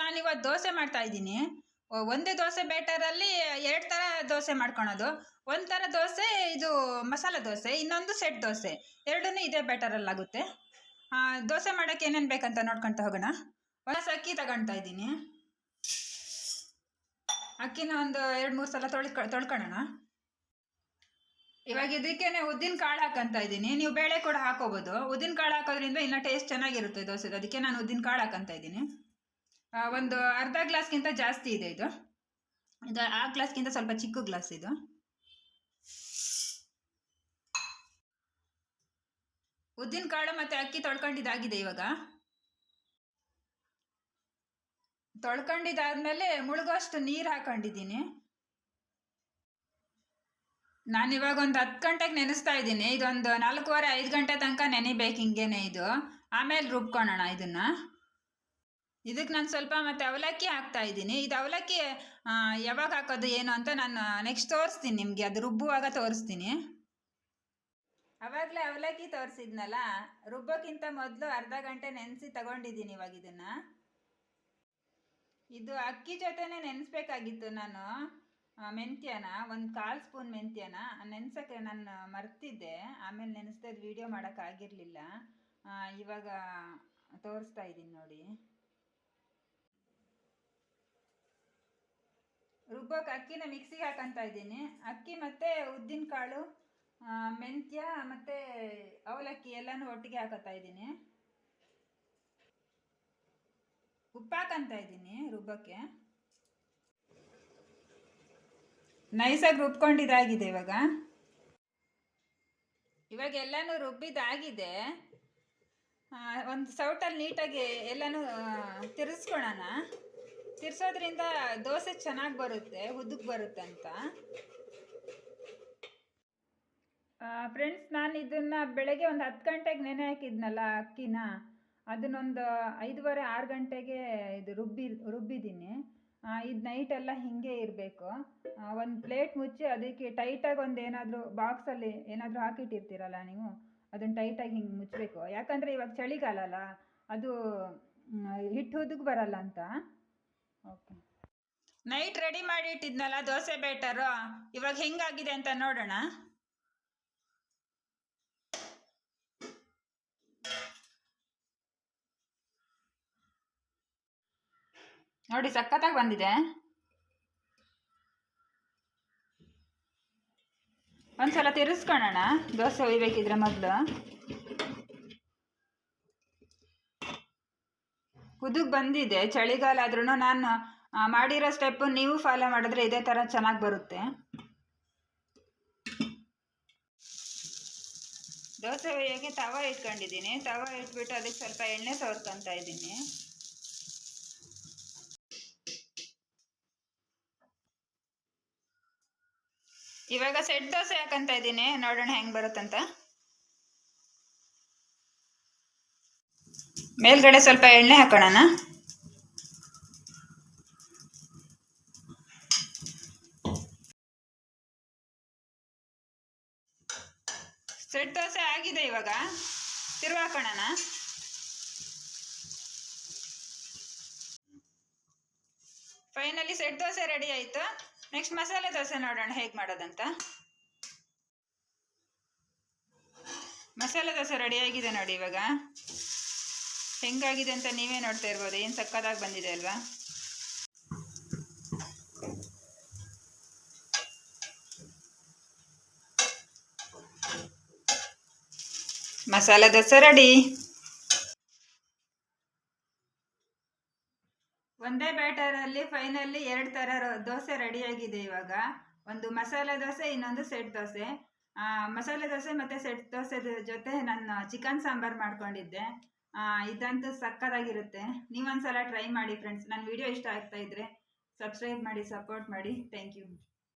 ನಾನು ಇವತ್ತು ದೋಸೆ ಮಾಡ್ತಾ ಇದ್ದೀನಿ. ಒಂದೇ ದೋಸೆ ಬ್ಯಾಟರಲ್ಲಿ ಎರಡು ಥರ ದೋಸೆ ಮಾಡ್ಕೊಳೋದು. ಒಂದು ಥರ ದೋಸೆ, ಇದು ಮಸಾಲೆ ದೋಸೆ, ಇನ್ನೊಂದು ಸೆಟ್ ದೋಸೆ. ಎರಡೂ ಇದೇ ಆಗುತ್ತೆ. ದೋಸೆ ಮಾಡೋಕ್ಕೆ ಏನೇನು ಬೇಕಂತ ನೋಡ್ಕೊಳ್ತಾ ಹೋಗೋಣ. ಒಂದು ಅಕ್ಕಿ ತಗೊಳ್ತಾ ಇದ್ದೀನಿ. ಅಕ್ಕಿನ ಒಂದು ಎರಡು ಮೂರು ಸಲ ತೊಳ್ಕೊ, ತೊಳ್ಕೊಳ್ಳೋಣ. ಇವಾಗ ಇದಕ್ಕೇನೆ ಉದ್ದಿನ ಕಾಳು ಹಾಕಂತ ಇದ್ದೀನಿ. ನೀವು ಬೇಳೆ ಕೂಡ ಹಾಕೋಬೋದು. ಉದ್ದಿನ ಕಾಳು ಹಾಕೋದ್ರಿಂದ ಇನ್ನೂ ಟೇಸ್ಟ್ ಚೆನ್ನಾಗಿರುತ್ತೆ ದೋಸೆದು. ಅದಕ್ಕೆ ನಾನು ಉದ್ದಿನ ಕಾಳು ಹಾಕಂತ ಇದ್ದೀನಿ. ಒಂದು ಅರ್ಧ ಗ್ಲಾಸ್ಗಿಂತ ಜಾಸ್ತಿ ಇದೆ ಇದು. ಇದು ಆ ಗ್ಲಾಸ್ಗಿಂತ ಸ್ವಲ್ಪ ಚಿಕ್ಕ ಗ್ಲಾಸ್ ಇದು. ಉದ್ದಿನ ಕಾಳು ಮತ್ತು ಅಕ್ಕಿ ತೊಳ್ಕೊಂಡಿದ್ದಾಗಿದೆ ಇವಾಗ. ತೊಳ್ಕೊಂಡಿದ್ದಾದ್ಮೇಲೆ ಮುಳುಗೋಷ್ಟು ನೀರು ಹಾಕೊಂಡಿದ್ದೀನಿ. ನಾನು ಇವಾಗ ಒಂದು ಹತ್ತು ಗಂಟೆಗೆ ನೆನೆಸ್ತಾ ಇದ್ದೀನಿ. ಇದೊಂದು ನಾಲ್ಕೂವರೆ ಐದು ಗಂಟೆ ತನಕ ನೆನಿಬೇಕು ಹಿಂಗೇನೆ ಇದು. ಆಮೇಲೆ ರುಬ್ಕೊಳ್ಳೋಣ ಇದನ್ನ. ಇದಕ್ಕೆ ನಾನು ಸ್ವಲ್ಪ ಮತ್ತೆ ಅವಲಕ್ಕಿ ಹಾಕ್ತಾ ಇದ್ದೀನಿ. ಇದು ಅವಲಕ್ಕಿ ಯಾವಾಗ ಹಾಕೋದು ಏನು ಅಂತ ನಾನು ನೆಕ್ಸ್ಟ್ ತೋರಿಸ್ತೀನಿ ನಿಮಗೆ. ಅದು ರುಬ್ಬುವಾಗ ತೋರಿಸ್ತೀನಿ. ಅವಾಗಲೇ ಅವಲಕ್ಕಿ ತೋರಿಸಿದ್ನಲ್ಲ, ರುಬ್ಬೋಕ್ಕಿಂತ ಮೊದಲು ಅರ್ಧ ಗಂಟೆ ನೆನೆಸಿ ತಗೊಂಡಿದ್ದೀನಿ ಇವಾಗ ಇದನ್ನು. ಇದು ಅಕ್ಕಿ ಜೊತೆನೇ ನೆನೆಸ್ಬೇಕಾಗಿತ್ತು ನಾನು ಮೆಂತ್ಯನ, ಒಂದು ಕಾಲು ಸ್ಪೂನ್ ಮೆಂತ್ಯನ. ನೆನ್ಸೋಕ್ಕೆ ನಾನು ಮರ್ತಿದ್ದೆ. ಆಮೇಲೆ ನೆನೆಸ್ದೆ, ಅದು ವೀಡಿಯೋ ಮಾಡೋಕ್ಕಾಗಿರಲಿಲ್ಲ ಇವಾಗ ತೋರಿಸ್ತಾ ಇದ್ದೀನಿ ನೋಡಿ. ರುಬ್ಬೋಕೆ ಅಕ್ಕಿನ ಮಿಕ್ಸಿಗೆ ಹಾಕಂತ ಇದ್ದೀನಿ. ಅಕ್ಕಿ ಮತ್ತು ಉದ್ದಿನ ಕಾಳು ಮೆಂತ್ಯ ಮತ್ತು ಅವಲಕ್ಕಿ ಎಲ್ಲನೂ ಒಟ್ಟಿಗೆ ಹಾಕೋತಾ ಇದ್ದೀನಿ. ಉಪ್ಪು ಹಾಕಂತ ಇದ್ದೀನಿ ರುಬ್ಬಕ್ಕೆ. ನೈಸಾಗಿ ರುಬ್ಕೊಂಡಿದಾಗಿದೆ ಇವಾಗ. ಇವಾಗ ಎಲ್ಲನೂ ರುಬ್ಬಿದಾಗಿದೆ ಒಂದು ಸೌಟಲ್ಲಿ ನೀಟಾಗಿ ಎಲ್ಲನೂ ತಿರ್ಸ್ಕೊಳ್ಳೋಣ ತಿರ್ಸೋದ್ರಿಂದ ದೋಸೆ ಚೆನ್ನಾಗಿ ಬರುತ್ತೆ ಉದ್ದಕ್ಕೆ ಬರುತ್ತೆ ಅಂತ. ಫ್ರೆಂಡ್ಸ್ ನಾನು ಇದನ್ನು ಬೆಳಗ್ಗೆ ಒಂದು ಹತ್ತು ಗಂಟೆಗೆ ನೆನೆ ಹಾಕಿದ್ನಲ್ಲ ಅಕ್ಕಿನ, ಅದನ್ನೊಂದು ಐದುವರೆ, ಆರು ಗಂಟೆಗೆ ಇದು ರುಬ್ಬಿ, ರುಬ್ಬಿದ್ದೀನಿ. ಇದು ನೈಟೆಲ್ಲ ಹೀಗೆ ಇರಬೇಕು. ಒಂದು ಪ್ಲೇಟ್ ಮುಚ್ಚಿ ಅದಕ್ಕೆ ಟೈಟಾಗಿ ಒಂದು ಏನಾದರೂ ಬಾಕ್ಸಲ್ಲಿ ಏನಾದರೂ ಹಾಕಿಟ್ಟಿರ್ತೀರಲ್ಲ ನೀವು ಅದನ್ನು ಟೈಟಾಗಿ ಹಿಂಗೆ ಮುಚ್ಚಬೇಕು ಯಾಕಂದರೆ ಇವಾಗ ಚಳಿಗಾಲ ಅಲ್ಲ ಅದು ಹಿಟ್ಟು ಉದ್ದಕ್ಕೆ ಬರಲ್ಲ ಅಂತ. ಓಕೆ ನೈಟ್ ರೆಡಿ ಮಾಡಿ ಇಟ್ಟಿದ್ನಲ್ಲ, ದೋಸೆ ಬೇಟರು ಇವಾಗ ಹೆಂಗಾಗಿದೆ ಅಂತ ನೋಡೋಣ. ನೋಡಿ, ಸಖತ್ತಾಗಿ ಬಂದಿದೆ. ಒಂದ್ಸಲ ತಿರ್ಸ್ಕೊಳ್ಳೋಣ ದೋಸೆ ಒಯ್ಬೇಕಿದ್ರೆ ಮೊದಲು. ಕುದುಗ್ ಬಂದಿದೆ. ಚಳಿಗಾಲ ಆದ್ರೂ ನಾನು ಮಾಡಿರೋ ಸ್ಟೆಪ್ಪು ನೀವು ಫಾಲೋ ಮಾಡಿದ್ರೆ ಇದೇ ಥರ ಚೆನ್ನಾಗಿ ಬರುತ್ತೆ. ದೋಸೆ ಒಯ್ಯೋಕ್ಕೆ ತವ ಇಟ್ಕೊಂಡಿದ್ದೀನಿ. ತವ ಇಟ್ಬಿಟ್ಟು ಅದಕ್ಕೆ ಸ್ವಲ್ಪ ಎಣ್ಣೆ ಸವರ್ಕೊತಾ ಇದ್ದೀನಿ. ಇವಾಗ ಸೆಟ್ ದೋಸೆ ಹಾಕಂತ ಇದ್ದೀನಿ. ನೋಡೋಣ ಹೆಂಗೆ ಬರುತ್ತಂತ. ಮೇಲ್ಗಡೆ ಸ್ವಲ್ಪ ಎಣ್ಣೆ ಹಾಕೋಣ ಸೆಟ್ ದೋಸೆ ಆಗಿದೆ ಇವಾಗ. ತಿರುವ ಹಾಕೋಣ ಫೈನಲಿ ಸೆಟ್ ದೋಸೆ ರೆಡಿ ಆಯಿತು. ನೆಕ್ಸ್ಟ್ ಮಸಾಲೆ ದೋಸೆ ನೋಡೋಣ ಹೇಗೆ ಮಾಡೋದಂತ. ಮಸಾಲೆ ದೋಸೆ ರೆಡಿ ಆಗಿದೆ ನೋಡಿ ಇವಾಗ. ಹೆಂಗಾಗಿದೆ ಅಂತ ನೀವೇ ನೋಡ್ತಾ ಇರ್ಬೋದು. ಏನು ಸಕ್ಕತ್ತಾಗಿ ಬಂದಿದೆ ಅಲ್ವಾ? ಮಸಾಲೆ ದೋಸೆ ರೆಡಿ ಒಂದೇ ಬ್ಯಾಟರಲ್ಲಿ ಫೈನಲಿ ಎರಡು ಥರ ದೋಸೆ ರೆಡಿಯಾಗಿದೆ ಇವಾಗ. ಒಂದು ಮಸಾಲೆ ದೋಸೆ, ಇನ್ನೊಂದು ಸೆಟ್ ದೋಸೆ. ಮಸಾಲೆ ದೋಸೆ ಮತ್ತು ಸೆಟ್ ದೋಸೆ ಜೊತೆ ನಾನು ಚಿಕನ್ ಸಾಂಬಾರು ಮಾಡ್ಕೊಂಡಿದ್ದೆ. ಇದಂತೂ ಸಕ್ಕತ್ತಾಗಿರುತ್ತೆ. ನೀವೊಂದ್ಸಲ ಟ್ರೈ ಮಾಡಿ ಫ್ರೆಂಡ್ಸ್ ನನ್ನ ವಿಡಿಯೋ ಇಷ್ಟ ಆಗ್ತಾ ಇದ್ರೆ ಸಬ್ಸ್ಕ್ರೈಬ್ ಮಾಡಿ ಸಪೋರ್ಟ್ ಮಾಡಿ. Thank you